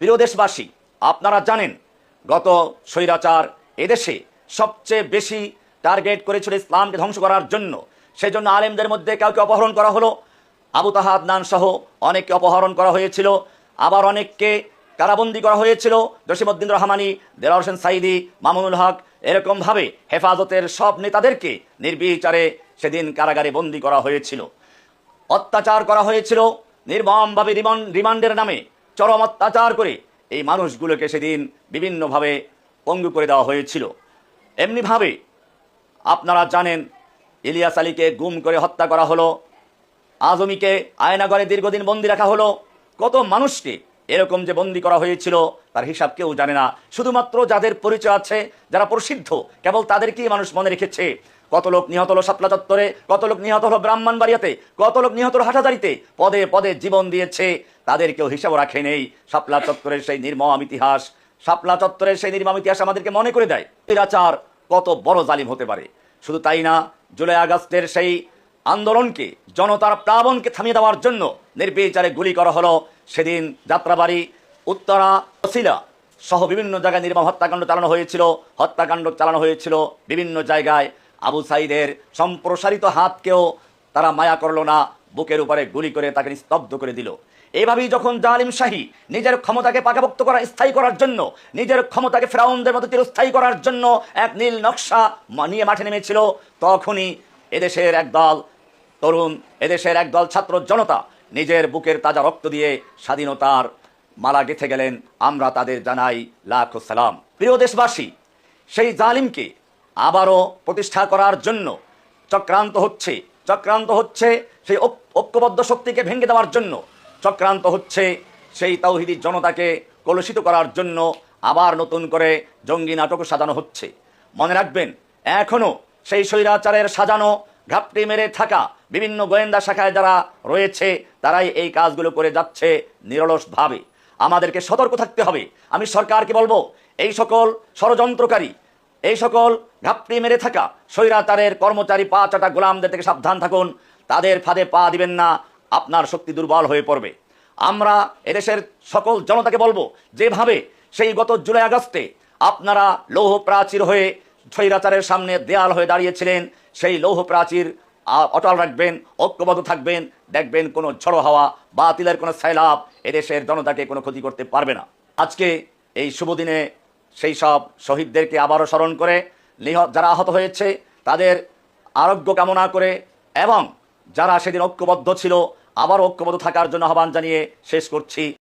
প্রিয় দেশবাসী, আপনারা জানেন, গত স্বৈরাচার এদেশে সবচেয়ে বেশি টার্গেট করেছিল ইসলামকে ধ্বংস করার জন্য। সেই জন্য আলেমদের মধ্যে কাউকে অপহরণ করা হলো। আবু তাহাদ নান সহ অনেককে অপহরণ করা হয়েছিল। আবার অনেককে কারাবন্দি করা হয়েছিল। জসিমুদ্দিন রহমানি দেলার হোসেন সাইদি মামুনুল হক এরকমভাবে হেফাজতের সব নেতাদেরকে নির্বিচারে সেদিন কারাগারে বন্দি করা হয়েছিল। অত্যাচার করা হয়েছিল। নির্মমভাবে রিমান্ড রিমান্ডের নামে চরম অত্যাচার করে এই মানুষগুলোকে সেদিন বিভিন্নভাবে পঙ্গু করে দেওয়া হয়েছিল। এমনিভাবে আপনারা জানেন, ইলিয়াস আলীকে গুম করে হত্যা করা হলো, আজমিকে আয়নাগরে দীর্ঘদিন বন্দি রাখা হলো। কত মানুষকে এরকম যে বন্দি করা হয়েছিল, তার হিসাব কেউ জানে না। শুধুমাত্র যাদের পরিচয় আছে, যারা প্রসিদ্ধ, কেবল তাদেরকেই মানুষ মনে রেখেছে। কত লোক নিহত হলো শাপলা চত্বরে, কত লোক নিহত হলো ব্রাহ্মণবাড়িয়াতে, কত লোক নিহত হলো হাটাদারিতে পদে পদে জীবন দিয়েছে, তাদের কেউ হিসাব রাখে নেই। সাপলা চত্বরের সেই নির্মম ইতিহাস সাপলা চত্বরের সেই নির্মম ইতিহাস আমাদেরকে মনে করে দেয়। অত্যাচার কত বড় জালিম হতে পারে। শুধু তাই না, জুলাই আগস্টের সেই আন্দোলনকে, জনতার প্লাবনকে থামিয়ে দেওয়ার জন্য নির্বিচারে গুলি করা হলো। সেদিন যাত্রাবাড়ি, উত্তরা, ওসিলা সহ বিভিন্ন জায়গায় নির্মম হত্যাকাণ্ড চালানো হয়েছিল। হত্যাকাণ্ড চালানো হয়েছিল বিভিন্ন জায়গায়। আবু সাইদের সম্প্রসারিত হাতকেও তারা মায়া করল না, বুকের উপরে গুলি করে তাকে স্তব্ধ করে দিল। এইভাবেই যখন জালিম শাহী নিজের ক্ষমতাকে পাকাভুক্ত করা, স্থায়ী করার জন্য, নিজের ক্ষমতাকে ফেরাউনদের মতো চিরস্থায়ী করার জন্য এক নীল নকশা নিয়ে মাঠে নেমেছিল, তখনই এদেশের একদল তরুণ এদেশের একদল ছাত্র জনতা নিজের বুকের তাজা রক্ত দিয়ে স্বাধীনতার মালা গেঁথে গেলেন। আমরা তাদের জানাই লাখ সালাম। প্রিয় দেশবাসী, সেই জালিমকে আবারও প্রতিষ্ঠা করার জন্য চক্রান্ত হচ্ছে চক্রান্ত হচ্ছে সেই ঐক- ঐক্যবদ্ধ শক্তিকে ভেঙে দেওয়ার জন্য, চক্রান্ত হচ্ছে সেই তাওহিদি জনতাকে কলুষিত করার জন্য আবার নতুন করে জঙ্গি নাটক সাজানো হচ্ছে। মনে রাখবেন এখনও সেই স্বৈরাচারের সাজানো ঘাপটি মেরে থাকা বিভিন্ন গোয়েন্দা শাখায় যারা রয়েছে, তারাই এই কাজগুলো করে যাচ্ছে নিরলসভাবে। আমাদেরকে সতর্ক থাকতে হবে। আমি সরকারকে বলব, এই সকল ষড়যন্ত্রকারী, এই সকল ঘাপটি মেরে থাকা স্বৈরাচারের কর্মচারী পা চাটা গোলামদের থেকে সাবধান থাকুন। তাদের ফাঁদে পা দিবেন না, আপনার শক্তি দুর্বল হয়ে পড়বে। আমরা এদেশের সকল জনতাকে বলব, যেভাবে সেই গত জুলাই আগস্টে আপনারা লৌহ প্রাচীর হয়ে স্বৈরাচারের সামনে দেয়াল হয়ে দাঁড়িয়েছিলেন, সেই লৌহ প্রাচীর অটল রাখবেন, ঐক্যবদ্ধ থাকবেন, দেখবেন কোনো ঝড়ো হাওয়া, বাতিলের কোনো সাইলাভ এদেশের জনতাকে কোনো ক্ষতি করতে পারবে না। আজকে এই শুভ দিনে সেই সব শহীদদেরকে আবারও স্মরণ করে নিহ- যারা আহত হয়েছে, তাদের আরোগ্য কামনা করে এবং যারা সেদিন ঐক্যবদ্ধ ছিল আবার ঐক্যবদ্ধ থাকার জন্য আহ্বান জানিয়ে শেষ করছি।